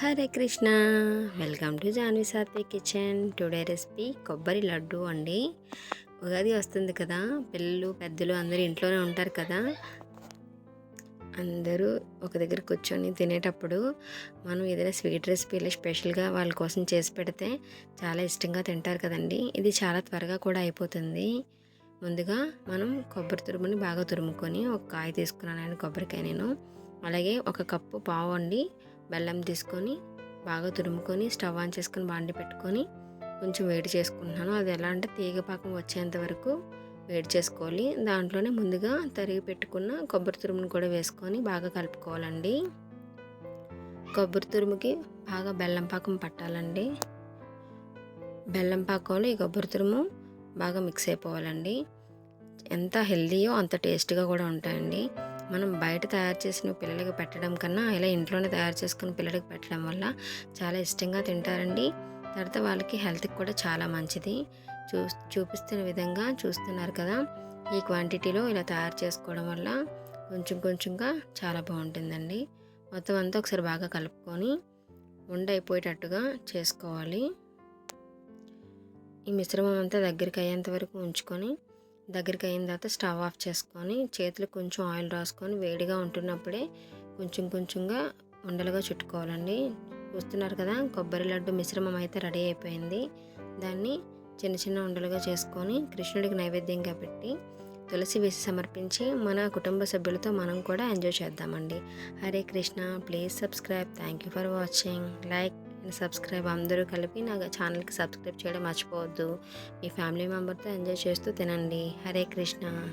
Hare Krishna. Welcome to Janvi Satvi kitchen. Today recipe కొబ్బరి లడ్డు అండి. ఉగాది వస్తుంది కదా పిల్లలు పెద్దలు అందరూ ఇంట్లోనే ఉంటారు కదా. అందరూ ఒక దగ్గర కూర్చొని తినేటప్పుడు మనం ఏదైనా స్వీట్ రెసిపీలు స్పెషల్గా వాళ్ళ కోసం చేసి పెడితే చాలా ఇష్టంగా తింటారు కదండి. ఇది చాలా త్వరగా కూడా అయిపోతుంది. ముందుగా మనం కొబ్బరి తురుముని బాగా తురుముకొని ఒక కాయ తీసుకున్నాను కొబ్బరికాయ నేను. అలాగే ఒక కప్పు పావు అండి బెల్లం తీసుకొని బాగా తురుముకొని స్టవ్ ఆన్ చేసుకొని బాండి పెట్టుకొని కొంచెం వేడి చేసుకుంటున్నాను. అది ఎలా అంటే తీగ పాకం వచ్చేంత వరకు వేడి చేసుకోవాలి. దాంట్లోనే ముందుగా తరిగి పెట్టుకున్న కొబ్బరి తురుమును కూడా వేసుకొని బాగా కలుపుకోవాలండి. కొబ్బరి తురుముకి బాగా బెల్లం పాకం పట్టాలండి. బెల్లం పాకంలో ఈ కొబ్బరి తురుము బాగా మిక్స్ అయిపోవాలండి. ఎంత హెల్దీయో అంత టేస్ట్గా కూడా ఉంటాయండి. మనం బయట తయారు చేసిన పిల్లలకి పెట్టడం కన్నా ఇలా ఇంట్లోనే తయారు చేసుకుని పిల్లలకి పెట్టడం వల్ల చాలా ఇష్టంగా తింటారండి. తర్వాత వాళ్ళకి హెల్త్కి కూడా చాలా మంచిది. చూ చూపిస్తున్న విధంగా చూస్తున్నారు కదా. ఈ క్వాంటిటీలో ఇలా తయారు చేసుకోవడం వల్ల కొంచెం కొంచెంగా చాలా బాగుంటుందండి. మొత్తం అంతా ఒకసారి బాగా కలుపుకొని ఉండ అయిపోయేటట్టుగా చేసుకోవాలి. ఈ మిశ్రమం అంతా దగ్గరికి అయ్యేంత వరకు ఉంచుకొని దగ్గరికి అయిన తర్వాత స్టవ్ ఆఫ్ చేసుకొని చేతులు కొంచెం ఆయిల్ రాసుకొని వేడిగా ఉంటున్నప్పుడే కొంచెం కొంచెంగా ఉండలుగా చుట్టుకోవాలండి. చూస్తున్నారు కదా కొబ్బరి లడ్డు మిశ్రమం అయితే రెడీ అయిపోయింది. దాన్ని చిన్న చిన్న ఉండలుగా చేసుకొని కృష్ణుడికి నైవేద్యంగా పెట్టి తులసి వేసి సమర్పించి మన కుటుంబ సభ్యులతో మనం కూడా ఎంజాయ్ చేద్దామండి. Hare Krishna please subscribe. Thank you for watching. Like subscribe అందరూ కలిపి నా ఛానల్కి సబ్స్క్రైబ్ చేయడం మర్చిపోవద్దు. మీ ఫ్యామిలీ మెంబర్తో ఎంజాయ్ చేస్తూ తినండి. హరే కృష్ణ.